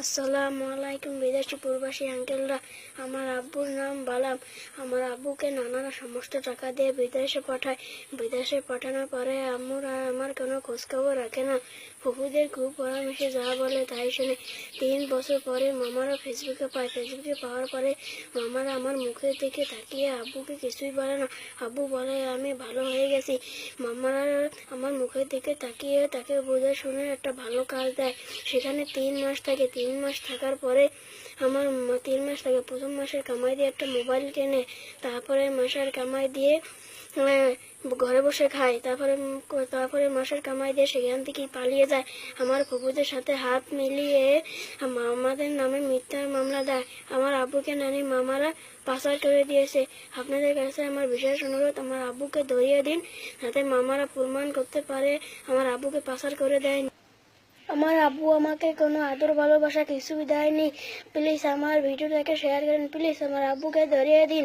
আসসালামু আলাইকুম, বিদেশি প্রবাসী আঙ্কেলরা। আমার আব্বুর নাম বালাম। আমার আব্বুকে নানারা সমস্ত টাকা দিয়ে বিদেশে পাঠায়। বিদেশে পাঠানোর পরে আম্মুরা আমার কোনো খোঁজখবর রাখে না। ফুপুদের খুব পরামর্শে যা বলে তাই শুনে। তিন বছর পরে মামারা ফেসবুকে পায়। ফেসবুকে পাওয়ার পরে মামারা আমার মুখের দিকে তাকিয়ে আব্বুকে কিছুই বলে না। আব্বু বলে, আমি ভালো হয়ে গেছি। মামারা আমার মুখের দিকে তাকিয়ে তাকে বুঝে শুনে একটা ভালো কাজ দেয়। সেখানে তিন মাস থাকে তিন মাস থাকার পরে আমার তিন মাস থাকে প্রথম মাসের কামাই দিয়ে একটা মোবাইল কেনে, তারপরে মাসের কামাই দিয়ে ঘরে বসে খায়, তারপরে তারপরে মাসের কামাই দিয়ে সেখান থেকে পালিয়ে যায়। আমার ফুপুদের সাথে হাত মিলিয়ে আমাদের নামে মিথ্যার মামলা দেয়। আমার আব্বুকে নানি মামারা পাচার করে দিয়েছে। আপনাদের কাছে আমার বিশেষ অনুরোধ, আমার আব্বুকে ধরিয়ে দিন, যাতে মামারা প্রমাণ করতে পারে, আমার আব্বুকে পাচার করে দেয় আমার আব্বু আমাকে কোনো আদর, ভালোবাসা কিছুই দেয়নি। প্লিজ আমার ভিডিওটাকে শেয়ার করেন। প্লিজ আমার আব্বুকে ধরিয়ে দিন।